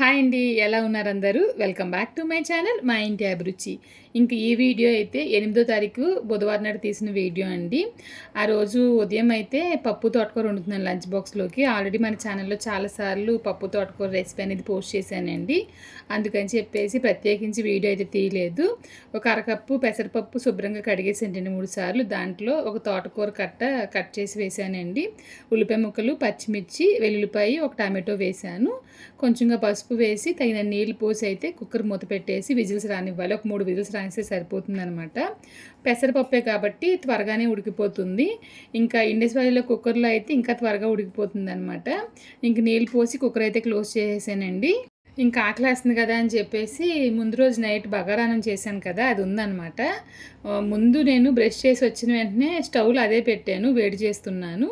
Hi అండి ఎలా ఉన్నారు అందరూ? Welcome back to my channel మా ఇంటి అభిరుచి. ఇంక ఈ వీడియో అయితే ఎనిమిదో తారీఖు బుధవారం నాడు తీసిన వీడియో అండి. ఆ రోజు ఉదయం అయితే పప్పు తోటకూర వండుతున్నాను లంచ్ బాక్స్లోకి. ఆల్రెడీ మన ఛానల్లో చాలాసార్లు పప్పు తోటకూర రెసిపీ అనేది పోస్ట్ చేశానండి. అందుకని చెప్పేసి ప్రత్యేకించి వీడియో అయితే తీయలేదు. ఒక అరకప్పు పెసరపప్పు శుభ్రంగా కడిగేసానండి మూడు సార్లు. దాంట్లో ఒక తోటకూర కట్ట కట్ చేసి వేసానండి. ఉల్లిపాయ ముక్కలు పచ్చిమిర్చి వెల్లుల్లిపాయ ఒక టమాటో వేసాను. కొంచెంగా పసుపు వేసి తగిన నీళ్ళు పోసి అయితే కుక్కర్ మూత పెట్టేసి విజిల్స్ రానివ్వాలి. ఒక మూడు విజిల్స్ రానిస్తే సరిపోతుంది అనమాట పెసరపప్పే కాబట్టి త్వరగానే ఉడికిపోతుంది. ఇంకా ఇండస్ వ్యాలీలో కుక్కర్లో అయితే ఇంకా త్వరగా ఉడికిపోతుంది అనమాట ఇంక నీళ్ళు పోసి కుక్కర్ అయితే క్లోజ్ చేసేసానండి. ఇంకా ఆకలేస్తుంది కదా అని చెప్పేసి ముందు రోజు నైట్ బగారానం చేశాను కదా అది ఉందనమాట ముందు నేను బ్రష్ చేసి వచ్చిన వెంటనే స్టవ్లో అదే పెట్టాను వేడి చేస్తున్నాను.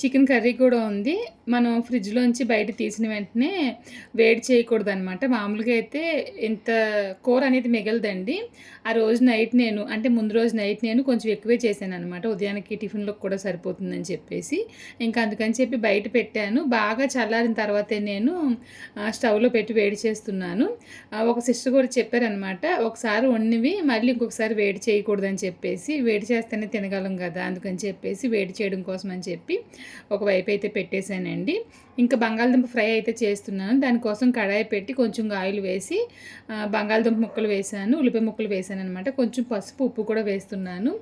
చికెన్ కర్రీ కూడా ఉంది. మనం ఫ్రిడ్జ్లోంచి బయట తీసిన వెంటనే వేడి చేయకూడదు అనమాట మామూలుగా అయితే ఇంత కూర అనేది మిగలదండి. ఆ రోజు నైట్ నేను అంటే ముందు రోజు నైట్ నేను కొంచెం ఎక్కువే చేశాను అనమాట ఉదయానికి టిఫిన్లోకి కూడా సరిపోతుందని చెప్పేసి. ఇంకా అందుకని చెప్పి బయట పెట్టాను. బాగా చల్లారిన తర్వాతే నేను స్టవ్లో పెట్టి వేడి చేస్తున్నాను. ఒక సిస్టర్ కూడా చెప్పారనమాట ఒకసారి వండివి మళ్ళీ ఇంకొకసారి వేడి చేయకూడదని చెప్పేసి వేడి చేస్తేనే తినగలం కదా అందుకని చెప్పేసి వేడి చేయడం కోసం అని చెప్పి ఒకవైపు అయితే పెట్టేశానండి. ఇంకా బంగాళదుంప ఫ్రై అయితే చేస్తున్నాను. దానికోసం కడాయి పెట్టి కొంచెం ఆయిల్ వేసి బంగాళదుంప ముక్కలు వేసాను ఉల్లిపాయ ముక్కలు వేసాను అనమాట కొంచెం పసుపు ఉప్పు కూడా వేస్తున్నాను.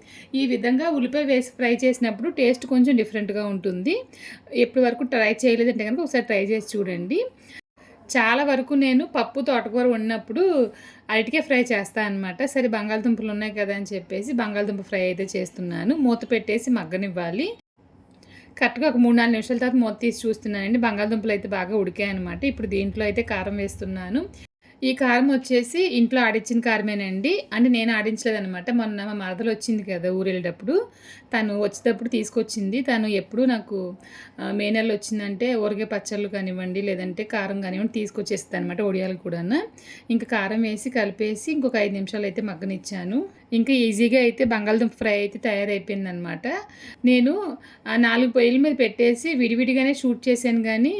ఈ విధంగా ఉల్లిపాయ వేసి ఫ్రై చేసినప్పుడు టేస్ట్ కొంచెం డిఫరెంట్గా ఉంటుంది. ఎప్పటి వరకు ట్రై చేయలేదంటే కనుక ఒకసారి ట్రై చేసి చూడండి. చాలా వరకు నేను పప్పు తోటకూర వండినప్పుడు అరటికే ఫ్రై చేస్తాను అనమాట సరే బంగాళదుంపలు ఉన్నాయి కదా అని చెప్పేసి బంగాళదుంప ఫ్రై అయితే చేస్తున్నాను. మూత పెట్టేసి మగ్గనివ్వాలి. కరెక్ట్గా ఒక మూడు నాలుగు నిమిషాల తర్వాత మూత తీసి చూస్తున్నానండి. బంగాళదుంపలు అయితే బాగా ఉడికాయి అనమాట ఇప్పుడు దీంట్లో అయితే కారం వేస్తున్నాను. ఈ కారం వచ్చేసి ఇంట్లో ఆడించిన కారమేనండి. అంటే నేను ఆడించలేదనమాట మొన్న మా మరదలు వచ్చింది కదా ఊరు వెళ్ళేటప్పుడు తను వచ్చేటప్పుడు తీసుకొచ్చింది. తను ఎప్పుడు నాకు మే నెలలో వచ్చిందంటే ఊరికే పచ్చళ్ళు కానివ్వండి లేదంటే కారం కానివ్వండి తీసుకొచ్చేస్తుంది అనమాట ఒడియాలు కూడా ఇంకా కారం వేసి కలిపేసి ఇంకొక ఐదు నిమిషాలు అయితే మగ్గనిచ్చాను. ఇంకా ఈజీగా అయితే బంగాళదుంప ఫ్రై అయితే తయారైపోయింది అనమాట నేను నాలుగు పొయ్యిల మీద పెట్టేసి విడివిడిగానే షూట్ చేశాను కానీ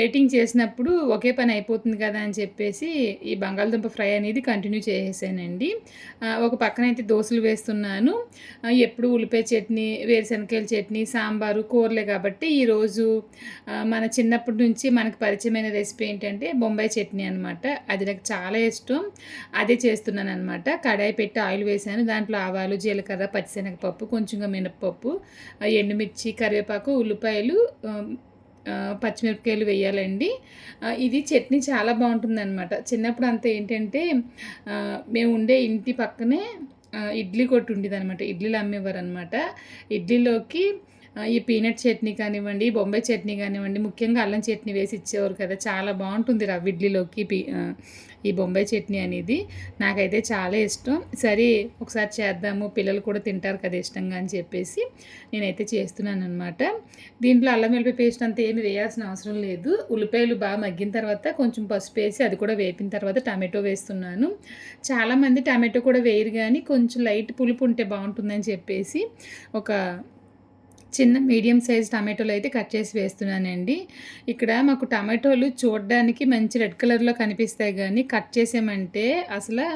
ఎడిటింగ్ చేసినప్పుడు ఒకే పని అయిపోతుంది కదా అని చెప్పేసి ఈ బంగాళదుంప ఫ్రై అనేది కంటిన్యూ చేసేసానండి. ఒక పక్కన అయితే దోశలు వేస్తున్నాను. ఎప్పుడు ఉల్లిపాయ చట్నీ వేరుశనకాయల చట్నీ సాంబారు కూరలే కాబట్టి ఈరోజు మన చిన్నప్పటి నుంచి మనకు పరిచయమైన రెసిపీ ఏంటంటే బొంబాయి చట్నీ అనమాట. అది నాకు చాలా ఇష్టం. అదే చేస్తున్నాను అనమాట కడాయి పెట్టి ఆయిల్ వేసాను. దాంట్లో ఆవాలు జీలకర్ర పచ్చిశనగపప్పు కొంచెంగా మినపప్పు ఎండుమిర్చి కరివేపాకు ఉల్లిపాయలు పచ్చిమిరపకాయలు వేయాలండి. ఇది చట్నీ చాలా బాగుంటుంది అనమాట చిన్నప్పుడు అంత ఏంటంటే మేము ఉండే ఇంటి పక్కనే ఇడ్లీ కొట్టు ఉండేది అనమాట ఇడ్లీలు అమ్మేవారు అనమాట ఇడ్లీలోకి ఈ పీనట్ చట్నీ కానివ్వండి బొంబాయి చట్నీ కానివ్వండి ముఖ్యంగా అల్లం చట్నీ వేసి ఇచ్చేవారు కదా చాలా బాగుంటుంది రవ్వ ఇడ్లీలోకి పీ ఈ బొంబాయి చట్నీ అనేది. నాకైతే చాలా ఇష్టం. సరే ఒకసారి చేద్దాము పిల్లలు కూడా తింటారు కదా ఇష్టంగా అని చెప్పేసి నేనైతే చేస్తున్నాను అనమాట దీంట్లో అల్లం వెల్లిపాయ పేస్ట్ అంతా ఏమి వేయాల్సిన అవసరం లేదు. ఉల్లిపాయలు బాగా మగ్గిన తర్వాత కొంచెం పసుపు వేసి అది కూడా వేపిన తర్వాత టమాటో వేస్తున్నాను. చాలామంది టమాటో కూడా వేయరు కానీ కొంచెం లైట్ పులుపు ఉంటే బాగుంటుందని చెప్పేసి ఒక చిన్న మీడియం సైజ్ టమాటోలు అయితే కట్ చేసి వేస్తున్నానండి. ఇక్కడ మాకు టమాటోలు చూడడానికి మంచి రెడ్ కలర్లో కనిపిస్తాయి కానీ కట్ చేసామంటే అసలు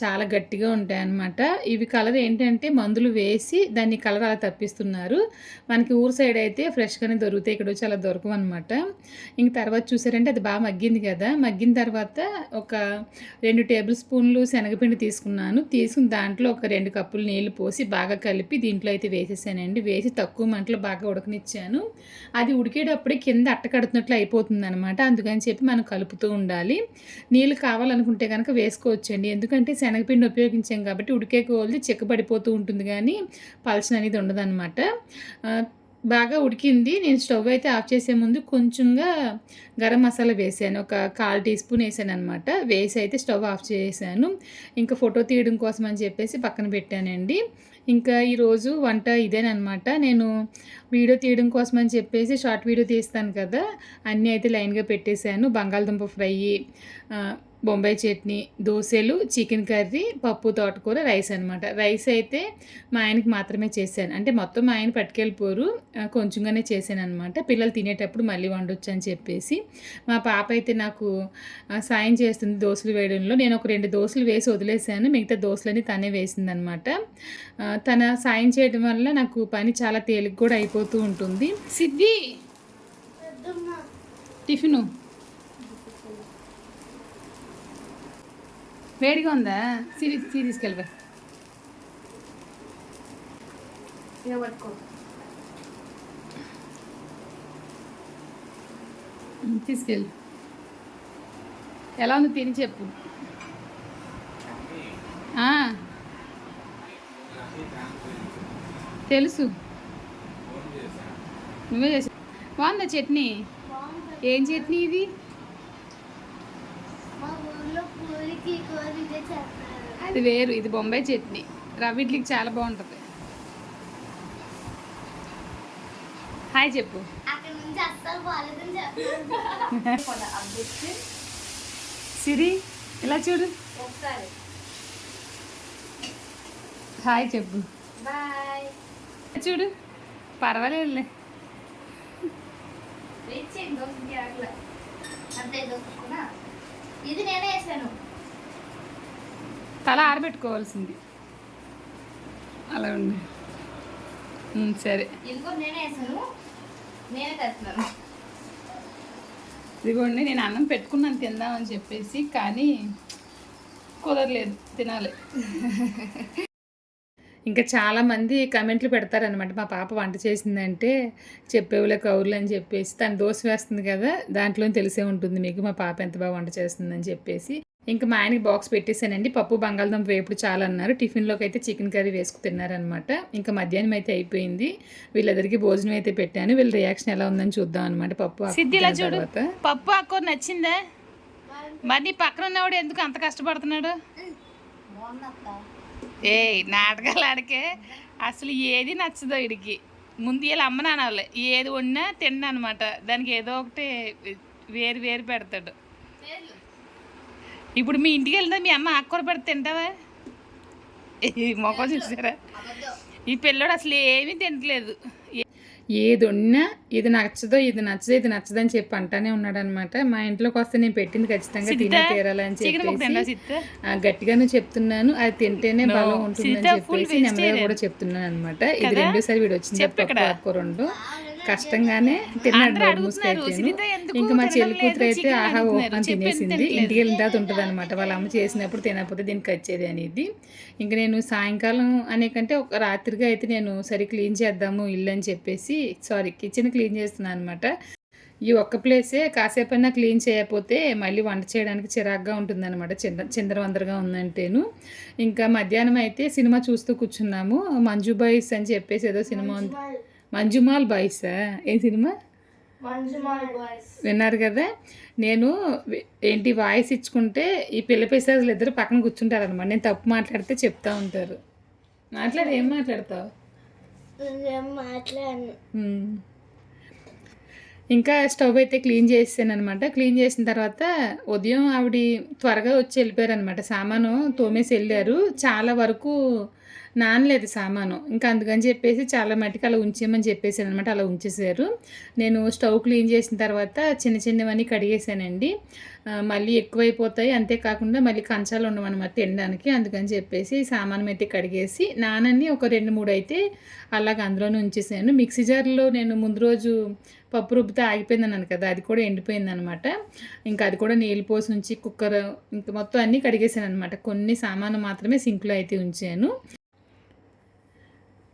చాలా గట్టిగా ఉంటాయి అన్నమాట ఇవి కలర్ ఏంటంటే మందులు వేసి దాన్ని కలర్ అలా తప్పిస్తున్నారు. మనకి ఊరు సైడ్ అయితే ఫ్రెష్గానే దొరుకుతాయి. ఇక్కడ చాలా దొరకవు అనమాట ఇంక తర్వాత చూసారంటే అది బాగా మగ్గింది కదా. మగ్గిన తర్వాత ఒక రెండు టేబుల్ స్పూన్లు శనగపిండి తీసుకున్నాను. తీసుకుని దాంట్లో ఒక రెండు కప్పులు నీళ్ళు పోసి బాగా కలిపి దీంట్లో అయితే వేసేసానండి. వేసి తక్కువ దాంట్లో బాగా ఉడకనిచ్చాను. అది ఉడికేటప్పుడే కింద అట్టకడుతున్నట్లు అయిపోతుంది అనమాట అందుకని చెప్పి మనం కలుపుతూ ఉండాలి. నీళ్ళు కావాలనుకుంటే కనుక వేసుకోవచ్చండి. ఎందుకంటే శనగపిండి ఉపయోగించాం కాబట్టి ఉడికే కోల్ది చిక్కబడిపోతూ ఉంటుంది కానీ పల్చన అనేది ఉండదన్నమాట. బాగా ఉడికింది. నేను స్టవ్ అయితే ఆఫ్ చేసే ముందు కొంచెంగా గరం మసాలా వేసాను. ఒక కాల్ టీ స్పూన్ వేసాను అనమాట వేసి అయితే స్టవ్ ఆఫ్ చేసాను. ఇంకా ఫోటో తీయడం కోసం అని చెప్పేసి పక్కన పెట్టానండి. ఇంకా ఈరోజు వంట ఇదేనమాట నేను వీడియో తీయడం కోసం అని చెప్పేసి షార్ట్ వీడియో తీస్తాను కదా. అన్నీ అయితే లైన్గా పెట్టేశాను. బంగాళదుంప ఫ్రై బొంబాయి చట్నీ దోశలు చికెన్ కర్రీ పప్పు తోటకూర రైస్ అనమాట రైస్ అయితే మా ఆయనకి మాత్రమే చేశాను. అంటే మొత్తం మా ఆయన పట్టుకెళ్ళిపోరు. కొంచెంగానే చేశాను అనమాట పిల్లలు తినేటప్పుడు మళ్ళీ వండొచ్చు అని చెప్పేసి. మా పాప అయితే నాకు సాయం చేస్తుంది దోశలు వేయడంలో. నేను ఒక రెండు దోశలు వేసి వదిలేసాను మిగతా దోశలని తనే వేసిందనమాట తన సాయం చేయడం వల్ల నాకు పని చాలా తేలిక కూడా అయిపోతూ ఉంటుంది. సిద్ధి టిఫిను. వేడిగా ఉందా? సిరి సిరి తీసుకెళ్ళి. ఎలా ఉంది తిని చెప్పు. ఆ, తెలుసు. నువ్వే చేసా బాగుందా చట్నీ? ఏం చట్నీ ఇది? అది వేరు ఇది బొంబాయి చట్నీ. రవ్వ ఇడ్లీకి చాలా బాగుంటుంది. హాయ్ చెప్పు. సిరి ఇలా చూడు. హాయ్ చెప్పు. చూడు. పర్వాలేదులే. ఇది నేనే వేసాను. తల ఆరబెట్టుకోవాల్సింది. అలా ఉంది సరే. ఇదిగోండి నేను అన్నం పెట్టుకున్నాను తిందామని చెప్పేసి కానీ కుదరలేదు తినాలి. ఇంకా చాలామంది కమెంట్లు పెడతారనమాట మా పాప వంట చేసిందంటే చెప్పేవులే కౌరులు అని చెప్పేసి తను దోశ వేస్తుంది కదా దాంట్లో తెలిసే ఉంటుంది మీకు మా పాప ఎంత బాగా వంట చేస్తుందని చెప్పేసి. ఇంకా మా ఆయనకి బాక్స్ పెట్టేశానండి. పప్పు బంగాళదుంప వేపుడు చాలా అన్నారు టిఫిన్లోకి అయితే చికెన్ కర్రీ వేసుకు తిన్నారనమాట ఇంకా మధ్యాహ్నం అయితే అయిపోయింది. వీళ్ళందరికీ భోజనం అయితే పెట్టాను. వీళ్ళ రియాక్షన్ ఎలా ఉందని చూద్దాం అనమాట పప్పు సిద్ధిలా చూడు. తర్వాత. పప్పు అక్కూర నచ్చిందా? మరి నీ పక్కన ఉన్నవాడు ఎందుకు అంత కష్టపడుతున్నాడు? ఏ నాటకాలు ఆడికే. అసలు ఏది నచ్చదో ఇడికి ముందు వీళ్ళ అమ్మ నాన్నలే ఏది వండినా తిన్నా అనమాట దానికి ఏదో ఒకటి వేరు వేరు పెడతాడు. ఇప్పుడు మీ ఇంటికి వెళ్తే మీ అమ్మ ఆకుకూర పెడితే తింటావా మొక్క చూసారా ఈ పిల్లోడు అసలు ఏమీ తినట్లేదు ఏది ఉన్నా ఇది నచ్చదో ఇది నచ్చదో ఇది నచ్చదని చెప్పి అంటానే ఉన్నాడు అనమాట మా ఇంట్లోకి వస్తే నేను పెట్టింది ఖచ్చితంగా తినే తీరాలని చెప్పేసి గట్టిగానే చెప్తున్నాను అది తింటేనే. బలం ఉంటుందని చెప్పేసి నెమ్మదిగా. కూడా చెప్తున్నాను అనమాట ఇది? రెండోసారి వీడు వచ్చింది. పప్పు రెండు కష్టంగానే తిన్నాడు ఇంకా మా చెల్లి కూతురు? అయితే ఆహా ఓ అడుగుతున్నారు, అని చెప్పింది తినేసింది. ఇంటికి వెళ్ళిన తర్వాత ఉంటుంది అనమాట వాళ్ళ అమ్మ చేసినప్పుడు తినకపోతే దీనికి వచ్చేది అనేది. ఇంకా నేను సాయంకాలం అనే కంటే ఒక రాత్రిగా అయితే నేను సరి క్లీన్ చేద్దాము ఇల్లు అని చెప్పేసి సారీ కిచెన్ క్లీన్ చేస్తున్నాను అనమాట ఈ ఒక్క ప్లేసే కాసేపైనా క్లీన్ చేయకపోతే మళ్ళీ వంట చేయడానికి చిరాగ్గా ఉంటుందన్నమాట. చింద చిందరవందరగా ఉందంటేను. ఇంకా మధ్యాహ్నం అయితే సినిమా చూస్తూ కూర్చున్నాము. మంజు బాయ్స్ అని చెప్పేసి ఏదో సినిమా ఉంది. మంజుమాల్ బాయ్సా ఏ సినిమా? విన్నారు కదా? నేను ఏంటి వాయిస్ ఇచ్చుకుంటే ఈ పిల్ల పిశాసులు ఇద్దరు పక్కన కూర్చుంటారు అనమాట నేను తప్పు మాట్లాడితే చెప్తా ఉంటారు. మాట్లాడు ఏం మాట్లాడతావు. ఇంకా స్టవ్ అయితే క్లీన్ చేసాను అనమాట క్లీన్ చేసిన తర్వాత ఉదయం ఆవిడ త్వరగా వచ్చి వెళ్ళిపోయారు అనమాట సామాను తోమేసి వెళ్ళారు. చాలా వరకు నానలేదు సామాను. ఇంకా అందుకని చెప్పేసి చాలా మట్టికి అలా ఉంచేయమని చెప్పేసాను అనమాట అలా ఉంచేసారు నేను స్టవ్ క్లీన్ చేసిన తర్వాత చిన్న చిన్నవన్నీ కడిగేసానండి. మళ్ళీ ఎక్కువైపోతాయి. అంతేకాకుండా మళ్ళీ కంచాలు ఉండమన్నమాట తినడానికి. అందుకని చెప్పేసి సామానం అయితే కడిగేసి నానని ఒక రెండు మూడు అయితే అలాగ అందులోనే ఉంచేసాను. మిక్సీ జార్లో నేను ముందు రోజు పప్పు రుబ్బితే ఆగిపోయింది అన్నాను కదా అది కూడా ఎండిపోయింది అనమాట ఇంకా అది కూడా నీళ్ళు పోసి ఉంచి కుక్కర్ ఇంకా మొత్తం అన్నీ కడిగేసాను అనమాట కొన్ని సామాను మాత్రమే సింక్లో అయితే ఉంచాను.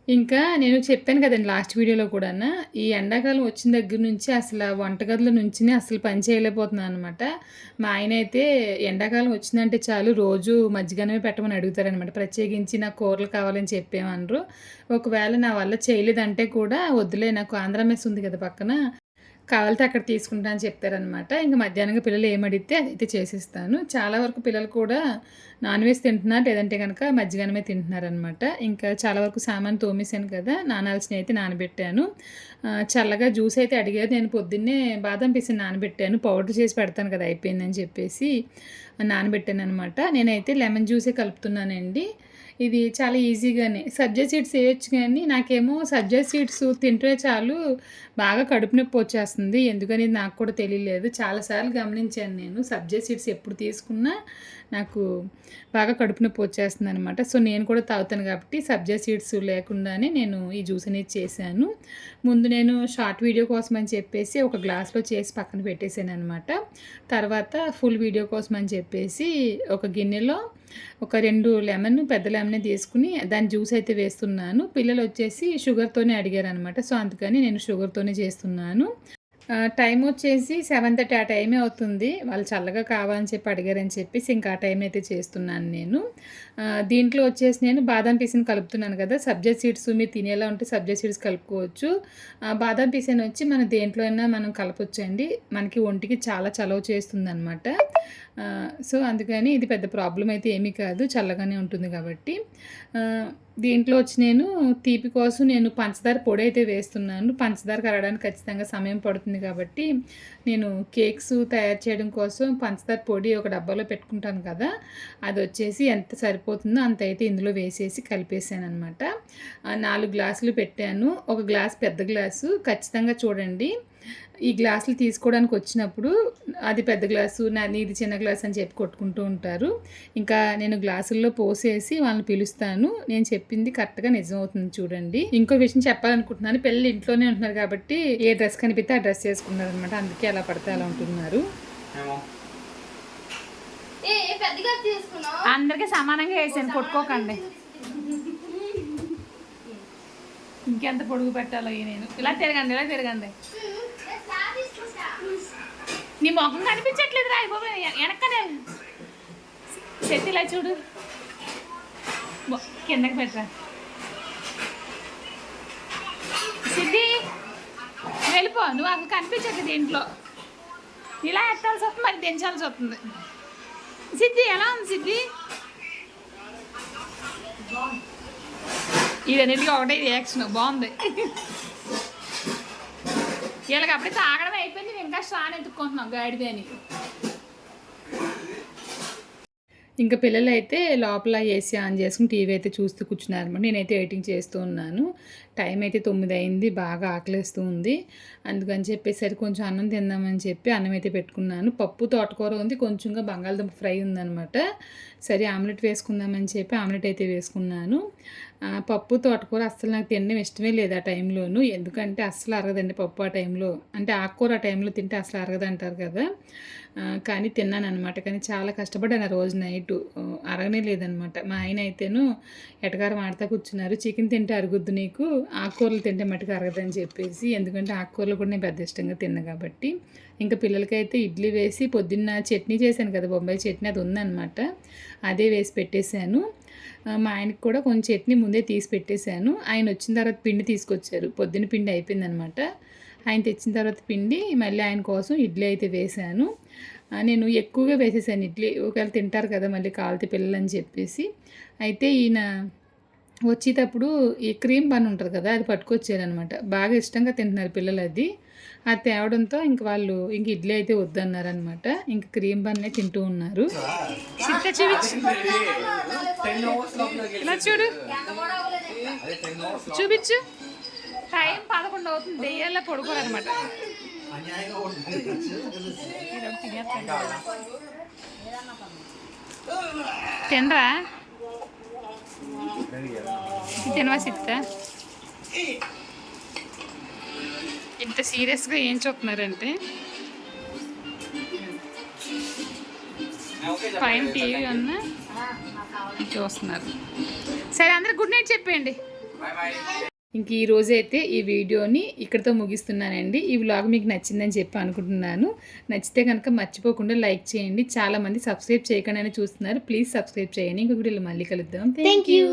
ఇంకా నేను చెప్పాను కదండి లాస్ట్ వీడియోలో కూడా ఈ ఎండాకాలం వచ్చిన దగ్గర నుంచి అసలు ఆ వంటగదిలో నుంచి అసలు పని చేయలేకపోతున్నాను అనమాట మా ఆయన అయితే ఎండాకాలం వచ్చిందంటే చాలు రోజు మజ్జిగనమే పెట్టమని అడుగుతారనమాట ప్రత్యేకించి నాకు కూరలు కావాలని చెప్పేమనరు. ఒకవేళ నా వల్ల చేయలేదంటే కూడా వద్దులే నాకు ఆంధ్ర మెస్ ఉంది కదా పక్కన. కావాలితే అక్కడ తీసుకుంటా అని చెప్తారనమాట ఇంకా మధ్యాహ్నంగా పిల్లలు ఏమడిగితే అదైతే చేసిస్తాను. చాలా వరకు పిల్లలు కూడా నాన్ వెజ్ తింటున్నారు లేదంటే కనుక మజ్జిగనమే తింటున్నారనమాట ఇంకా చాలా వరకు సామాన్ తోమేశాను కదా నానాల్సిన అయితే నానబెట్టాను. చల్లగా జ్యూస్ అయితే అడిగారు. నేను పొద్దున్నే బాదం పీసి నానబెట్టాను. పౌడర్ చేసి పెడతాను కదా అయిపోయిందని చెప్పేసి నానబెట్టాను అనమాట నేనైతే లెమన్ జ్యూసే కలుపుతున్నానండి. ఇది చాలా ఈజీగానే. సబ్జా సీడ్స్ వేయొచ్చు కానీ నాకేమో సబ్జా సీడ్స్ తింటే చాలు బాగా కడుపు నొప్పి వచ్చేస్తుంది. ఎందుకని నాకు కూడా తెలియలేదు. చాలాసార్లు గమనించాను నేను. సబ్జా సీడ్స్ ఎప్పుడు తీసుకున్నా నాకు బాగా కడుపు నొప్పి వచ్చేస్తుంది అనమాట సో నేను కూడా తాగుతాను కాబట్టి సబ్జా సీడ్స్ లేకుండానే నేను ఈ జ్యూస్ అనేది చేశాను. ముందు నేను షార్ట్ వీడియో కోసం అని చెప్పేసి ఒక గ్లాస్లో చేసి పక్కన పెట్టేశాను అనమాట తర్వాత ఫుల్ వీడియో కోసం అని చెప్పేసి ఒక గిన్నెలో ఒక రెండు లెమన్ పెద్ద లెమన్ తీసుకుని దాని జ్యూస్ అయితే వేస్తున్నాను. పిల్లలు వచ్చేసి షుగర్తోనే అడిగారు అనమాట సో అందుకని నేను షుగర్తోనే చేస్తున్నాను. టైం వచ్చేసి సెవెన్ థర్టీ ఆ టైమే అవుతుంది. వాళ్ళు చల్లగా కావాలని చెప్పి అడిగారని చెప్పేసి ఇంకా ఆ టైం అయితే చేస్తున్నాను నేను. దీంట్లో వచ్చేసి నేను బాదం పీస్ని కలుపుతున్నాను కదా. సబ్జా సీడ్స్ మీరు తినేలా ఉంటే సబ్జా సీడ్స్ కలుపుకోవచ్చు. బాదం పీస్ని వచ్చి మనం దేంట్లో అయినా మనం కలపొచ్చండి. మనకి ఒంటికి చాలా చలవ చేస్తుంది అనమాట సో అందుకని ఇది పెద్ద ప్రాబ్లం అయితే ఏమీ కాదు. చల్లగానే ఉంటుంది కాబట్టి. దీంట్లో వచ్చి నేను తీపి కోసం నేను పంచదార పొడి అయితే వేస్తున్నాను. పంచదార కరగడానికి ఖచ్చితంగా సమయం పడుతుంది కాబట్టి నేను కేక్స్ తయారు చేయడం కోసం పంచదార పొడి ఒక డబ్బాలో పెట్టుకుంటాను కదా. అది వచ్చేసి ఎంత సరిపోతుందో అంత అయితే ఇందులో వేసేసి కలిపేసాను అనమాట నాలుగు గ్లాసులు పెట్టాను. ఒక గ్లాస్ పెద్ద గ్లాసు. ఖచ్చితంగా చూడండి. ఈ గ్లాసులు తీసుకోవడానికి వచ్చినప్పుడు అది పెద్ద గ్లాసు నా ఇది చిన్న గ్లాస్ అని చెప్పి కొట్టుకుంటూ ఉంటారు. ఇంకా నేను గ్లాసుల్లో పోసేసి వాళ్ళని పిలుస్తాను. నేను చెప్పింది కరెక్ట్గా నిజం అవుతుంది చూడండి. ఇంకో విషయం చెప్పాలనుకుంటున్నాను. పిల్లలు ఇంట్లోనే ఉంటున్నారు కాబట్టి ఏ డ్రెస్ కనిపిస్తే ఆ డ్రెస్ చేసుకున్నారు అనమాట అందుకే అలా పడితే అలా ఉంటున్నారు. అందరికీ సమానంగా వేసాను. కొట్టుకోకండి. ఇంకెంత పొడుగు పెట్టాలో ఈ నేను. ఇలా తిరగండి ఇలా తిరగండి. నీ మొహం కనిపించట్లేదు రా బాబు వెనక్కనే చెత్తి ఇలా చూడు. బో- కిందకి పెట్టరా. సిద్ధి వెళ్ళిపో. నువ్వు అక్కడ కనిపించట్లేదు ఇంట్లో ఇలా ఎత్తాల్సి వస్తుంది మరి దించాల్సి వస్తుంది. సిద్ధి ఎలా ఉంది సిద్ధి? ఇదన్నిటికీ ఒకటే రియాక్షన్ బాగుంది. వీళ్ళకి అప్పుడే తాగడం అయిపోయింది ఇంకా స్ట్రాన్ ఎత్తుక్కుంటున్నాం గాడిదే అని. ఇంకా పిల్లలు అయితే లోపల ఏసీ ఆన్ చేసుకుని టీవీ అయితే చూస్తూ కూర్చున్నారు అనమాట నేనైతే ఎడిటింగ్ చేస్తూ ఉన్నాను. టైం అయితే తొమ్మిది అయింది బాగా ఆకలేస్తూ ఉంది. అందుకని చెప్పేసరి కొంచెం అన్నం తిందామని చెప్పి అన్నం అయితే పెట్టుకున్నాను. పప్పు తోటకూర ఉంది కొంచెంగా బంగాళదుంప ఫ్రై ఉందనమాట సరే ఆమ్లెట్ వేసుకుందామని చెప్పి ఆమ్లెట్ అయితే వేసుకున్నాను. పప్పు తోటకూర అస్సలు నాకు తినడం ఇష్టమే లేదు ఆ టైంలోను. ఎందుకంటే అస్సలు అరగదండి పప్పు ఆ టైంలో. అంటే ఆకుకూర ఆ టైంలో తింటే అసలు అరగదంటారు కదా. కానీ తిన్నాను అనమాట కానీ చాలా కష్టపడ్డాను ఆ రోజు నైట్. అరగనే లేదనమాట మా ఆయన అయితేను ఎటగారం ఆడతా కూర్చున్నారు. చికెన్ తింటే అరుగుద్దు నీకు. ఆకుకూరలు తింటే మటుకు అరగదని చెప్పేసి ఎందుకంటే ఆకుకూరలు కూడా నేను పెద్ద ఇష్టంగా తిన్నా కాబట్టి. ఇంకా పిల్లలకైతే ఇడ్లీ వేసి పొద్దున్న చట్నీ చేశాను కదా బొంబాయి చట్నీ అది ఉందన్నమాట. అదే వేసి పెట్టేశాను. మా ఆయనకి కూడా కొంచెం చట్నీ ముందే తీసి పెట్టేశాను. ఆయన వచ్చిన తర్వాత పిండి తీసుకొచ్చారు. పొద్దున్న పిండి అయిపోయిందనమాట ఆయన తెచ్చిన తర్వాత పిండి మళ్ళీ ఆయన కోసం ఇడ్లీ అయితే వేశాను. నేను ఎక్కువగా వేసేసాను ఇడ్లీ. ఒకవేళ తింటారు కదా మళ్ళీ కాలితే పిల్లలు అని చెప్పేసి. అయితే ఈయన వచ్చేటప్పుడు ఈ క్రీమ్ బన్ ఉంటుంది కదా అది పట్టుకొచ్చారనమాట. బాగా ఇష్టంగా తింటున్నారు పిల్లలు అది. అది తేవడంతో ఇంక వాళ్ళు ఇంక ఇడ్లీ అయితే వద్దన్నారనమాట. ఇంక క్రీమ్ బన్నే తింటూ ఉన్నారు. చూపించు చూడు. చూపించు. టైం పదకొండు అవుతుంది. దెయ్యాల్లో పడుకోరు అనమాట తినరా? తినవా సిత్త ఇంత సీరియస్గా ఏం చూస్తున్నారంటే? పైన టీవీ ఉన్న చూస్తున్నారు. సరే అందరు గుడ్ నైట్ చెప్పేయండి. ఇంక ఈ రోజైతే ఈ వీడియోని ఇక్కడితో ముగిస్తున్నానండి. ఈ వ్లాగ్ మీకు నచ్చిందని చెప్పి అనుకుంటున్నాను. నచ్చితే కనుక మర్చిపోకుండా లైక్ చేయండి. చాలా మంది సబ్స్క్రైబ్ చేయకుండా చూస్తున్నారు. ప్లీజ్ సబ్స్క్రైబ్ చేయండి. ఇంకొకటి మళ్ళీ కలుద్దాం. Thank you